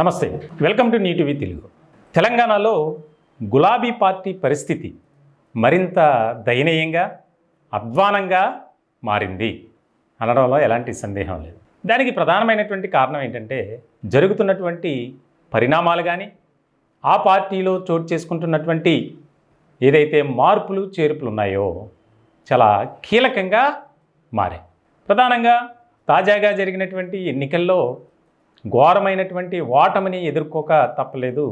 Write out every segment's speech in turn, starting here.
నమస్తే welcome to నీటివి Telugu. తెలంగాణలో గులాబీ పార్టీ పరిస్థితి మరింత దయనీయంగా అధ్వానంగా మారింది అనడంలో ఎలాంటి సందేహం లేదు. దానికి ప్రధానమైనటువంటి కారణం ఏంటంటే జరుగుతున్నటువంటి పరిణామాలు కానీ ఆ పార్టీలో చోటు చేసుకుంటున్నటువంటి ఏదైతే మార్పులు చేర్పులు ఉన్నాయో చాలా కీలకంగా మారాయి. ప్రధానంగా తాజాగా జరిగినటువంటి ఎన్నికల్లో ఘోరమైనటువంటి ఓటమిని ఎదుర్కోక తప్పలేదు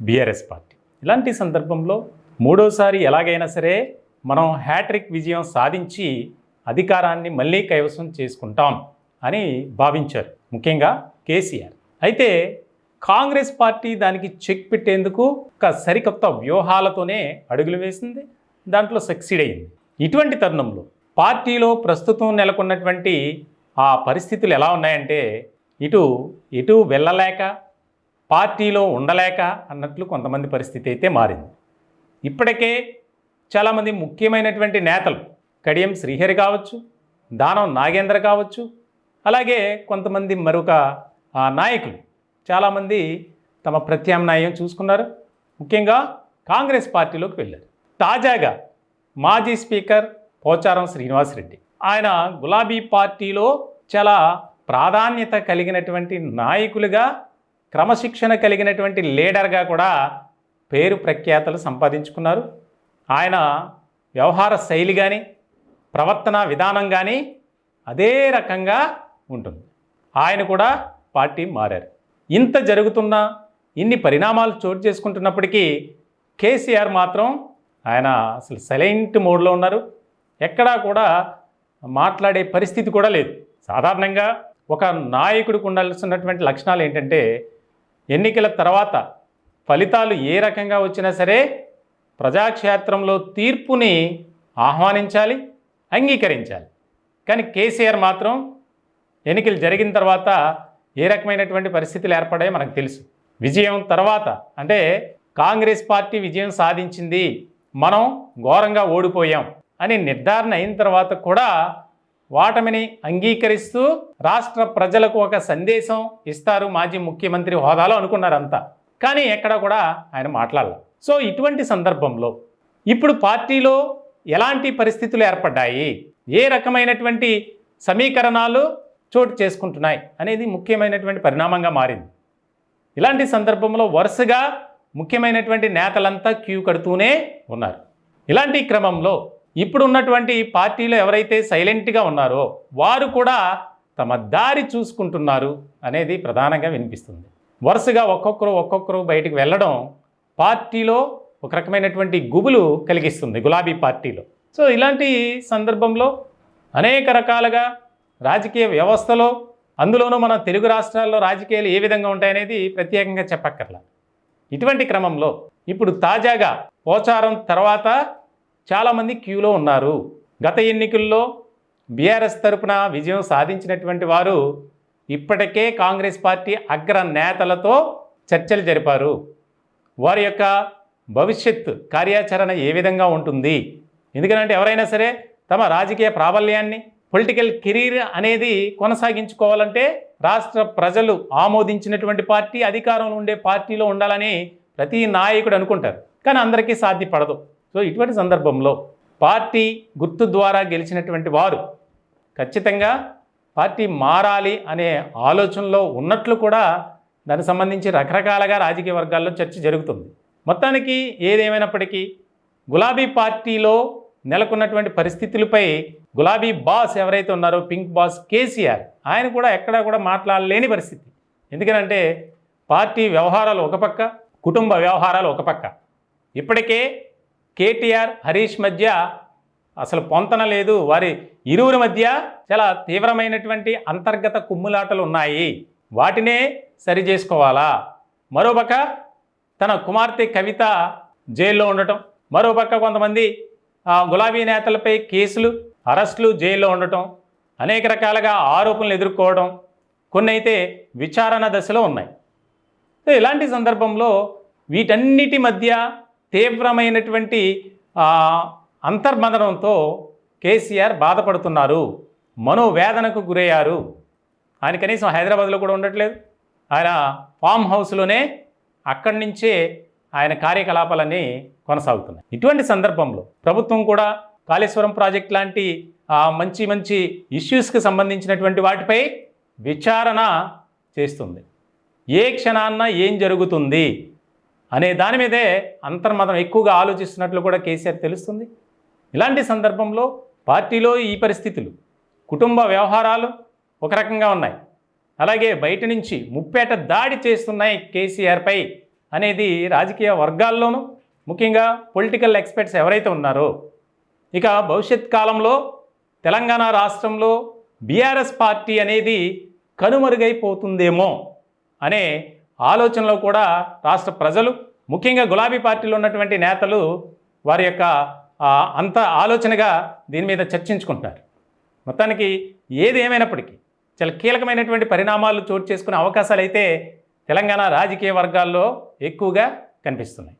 బీఆర్ఎస్ పార్టీ. ఇలాంటి సందర్భంలో మూడోసారి ఎలాగైనా సరే మనం హ్యాట్రిక్ విజయం సాధించి అధికారాన్ని మళ్ళీ కైవసం చేసుకుంటాం అని భావించారు ముఖ్యంగా కేసీఆర్. అయితే కాంగ్రెస్ పార్టీ దానికి చెక్ పెట్టేందుకు ఒక సరికొత్త వ్యూహాలతోనే అడుగులు వేసింది దాంట్లో సక్సీడ్ అయింది. ఇటువంటి తరుణంలో పార్టీలో ప్రస్తుతం నెలకొన్నటువంటి ఆ పరిస్థితులు ఎలా ఉన్నాయంటే ఇటు ఇటు వెళ్ళలేక పార్టీలో ఉండలేక అన్నట్లు కొంతమంది పరిస్థితి అయితే మారింది. ఇప్పటికే చాలామంది ముఖ్యమైనటువంటి నేతలు కడియం శ్రీహరి కావచ్చు దానం నాగేంద్ర కావచ్చు అలాగే కొంతమంది మరొక ఆ, నాయకులు. చాలామంది తమ ప్రత్యామ్నాయం చూసుకున్నారు. ముఖ్యంగా కాంగ్రెస్ పార్టీలోకి వెళ్ళారు. తాజాగా మాజీ స్పీకర్ పోచారం శ్రీనివాసరెడ్డి. ఆయన గులాబీ పార్టీలో చాలా ప్రాధాన్యత కలిగినటువంటి నాయకులుగా క్రమశిక్షణ కలిగినటువంటి లీడర్గా కూడా పేరు ప్రఖ్యాతలు సంపాదించుకున్నారు. ఆయన వ్యవహార శైలి కానీ ప్రవర్తన విధానం కానీ అదే రకంగా ఉంటుంది. ఆయన కూడా పార్టీ మారారు. ఇంత జరుగుతున్నా ఇన్ని పరిణామాలు చోటు చేసుకుంటున్నప్పటికీ కేసీఆర్ మాత్రం ఆయన అసలు సైలెంట్ మోడ్లో ఉన్నారు. ఎక్కడా కూడా మాట్లాడే పరిస్థితి కూడా లేదు. సాధారణంగా ఒక నాయకుడికి ఉండాల్సినటువంటి లక్షణాలు ఏంటంటే ఎన్నికల తర్వాత ఫలితాలు ఏ రకంగా వచ్చినా సరే ప్రజాక్షేత్రంలో తీర్పుని ఆహ్వానించాలి అంగీకరించాలి. కానీ కేసీఆర్ మాత్రం ఎన్నికలు జరిగిన తర్వాత ఏ రకమైనటువంటి పరిస్థితులు ఏర్పడాయో మనకు తెలుసు. విజయం తర్వాత అంటే కాంగ్రెస్ పార్టీ విజయం సాధించింది మనం ఘోరంగా ఓడిపోయాం అని నిర్ధారణ అయిన తర్వాత కూడా వాటమిని అంగీకరిస్తూ రాష్ట్ర ప్రజలకు ఒక సందేశం ఇస్తారు మాజీ ముఖ్యమంత్రి హోదాలో అనుకున్నారంతా. కానీ ఎక్కడ కూడా ఆయన మాట్లాడాల. సో ఇటువంటి సందర్భంలో ఇప్పుడు పార్టీలో ఎలాంటి పరిస్థితులు ఏర్పడ్డాయి? ఏ రకమైనటువంటి సమీకరణాలు చోటు చేసుకుంటున్నాయి? అనేది ముఖ్యమైనటువంటి పరిణామంగా మారింది. ఇలాంటి సందర్భంలో వరుసగా ముఖ్యమైనటువంటి నేతలంతా క్యూ కడుతూనే ఉన్నారు. ఇలాంటి క్రమంలో ఇప్పుడు ఉన్నటువంటి పార్టీలో ఎవరైతే సైలెంట్గా ఉన్నారో వారు కూడా తమ దారి చూసుకుంటున్నారు అనేది ప్రధానంగా వినిపిస్తుంది. వరుసగా ఒక్కొక్కరు ఒక్కొక్కరు బయటికి వెళ్ళడం పార్టీలో ఒక రకమైనటువంటి గుబులు కలిగిస్తుంది గులాబీ పార్టీలో. సో ఇలాంటి సందర్భంలో అనేక రకాలుగా రాజకీయ వ్యవస్థలో అందులోనూ మన తెలుగు రాష్ట్రాల్లో రాజకీయాలు ఏ విధంగా ఉంటాయనేది ప్రత్యేకంగా చెప్పక్కర్లా. ఇటువంటి క్రమంలో ఇప్పుడు తాజాగా పోచారం తర్వాత చాలామంది క్యూలో ఉన్నారు. గత ఎన్నికల్లో బీఆర్ఎస్ తరపున విజయం సాధించినటువంటి వారు ఇప్పటికే కాంగ్రెస్ పార్టీ అగ్ర నేతలతో చర్చలు జరిపారు. వారి యొక్క భవిష్యత్ కార్యాచరణ ఏ విధంగా ఉంటుంది? ఎందుకంటే ఎవరైనా సరే తమ రాజకీయ ప్రాబల్యాన్ని పొలిటికల్ కెరీర్ అనేది కొనసాగించుకోవాలంటే రాష్ట్ర ప్రజలు ఆమోదించినటువంటి పార్టీ అధికారంలో ఉండే పార్టీలో ఉండాలని ప్రతి నాయకుడు అనుకుంటారు. కానీ అందరికీ సాధ్యపడదు. సో ఇటువంటి సందర్భంలో పార్టీ గుర్తు ద్వారా గెలిచినటువంటి వారు ఖచ్చితంగా పార్టీ మారాలి అనే ఆలోచనలో ఉన్నట్లు కూడా దానికి సంబంధించి రకరకాలుగా రాజకీయ వర్గాల్లో చర్చ జరుగుతుంది. మొత్తానికి ఏదేమైనప్పటికీ గులాబీ పార్టీలో నెలకొన్నటువంటి పరిస్థితులపై గులాబీ బాస్ ఎవరైతే ఉన్నారో పింక్ బాస్ కేసీఆర్ ఆయన కూడా ఎక్కడా కూడా మాట్లాడలేని పరిస్థితి. ఎందుకనంటే పార్టీ వ్యవహారాలు ఒక పక్క కుటుంబ వ్యవహారాలు ఒక పక్క. ఇప్పటికే కేటీఆర్ హరీష్ మధ్య అసలు పొంతన లేదు. వారి ఇరువురి మధ్య చాలా తీవ్రమైనటువంటి అంతర్గత కుమ్ములాటలు ఉన్నాయి. వాటినే సరి చేసుకోవాలా? మరోపక్క తన కుమార్తె కవిత జైల్లో ఉండటం మరోపక్క కొంతమంది గులాబీ నేతలపై కేసులు అరెస్టులు జైల్లో ఉండటం అనేక రకాలుగా ఆరోపణలు ఎదుర్కోవడం కొన్ని అయితే విచారణ దశలో ఉన్నాయి. ఇలాంటి సందర్భంలో వీటన్నిటి మధ్య తీవ్రమైనటువంటి ఆ, అంతర్మదనంతో కేసీఆర్ బాధపడుతున్నారు. మనోవేదనకు గురయ్యారు. ఆయన కనీసం హైదరాబాద్లో కూడా ఉండట్లేదు. ఆయన ఫామ్ హౌస్లోనే అక్కడి నుంచే ఆయన కార్యకలాపాలన్నీ కొనసాగుతున్నాయి. ఇటువంటి సందర్భంలో ప్రభుత్వం కూడా కాళేశ్వరం ప్రాజెక్ట్ లాంటి మంచి మంచి ఇష్యూస్కి సంబంధించినటువంటి వాటిపై విచారణ చేస్తుంది. ఏ క్షణాన్న ఏం జరుగుతుంది? అనే దాని మీదే అంతర్మతం ఎక్కువగా ఆలోచిస్తున్నట్లు కూడా కేసీఆర్ తెలుస్తుంది. ఇలాంటి సందర్భంలో పార్టీలో ఈ పరిస్థితులు కుటుంబ వ్యవహారాలు ఒక రకంగా ఉన్నాయి. అలాగే బయట నుంచి ముప్పేట దాడి చేస్తున్నాయి కేసీఆర్పై అనేది రాజకీయ వర్గాల్లోనూ ముఖ్యంగా పొలిటికల్ ఎక్స్పర్ట్స్ ఎవరైతే ఉన్నారో ఇక భవిష్యత్ కాలంలో తెలంగాణ రాష్ట్రంలో బీఆర్ఎస్ పార్టీ అనేది కనుమరుగైపోతుందేమో అనే ఆలోచనలో కూడా రాష్ట్ర ప్రజలు ముఖ్యంగా గులాబీ పార్టీలో ఉన్నటువంటి నేతలు వారి యొక్క అంత ఆలోచనగా దీని మీద చర్చించుకుంటున్నారు. మొత్తానికి ఏది ఏమైనప్పటికీ చాలా కీలకమైనటువంటి పరిణామాలు చోటు చేసుకునే అవకాశాలు అయితే తెలంగాణ రాజకీయ వర్గాల్లో ఎక్కువగా కనిపిస్తున్నాయి.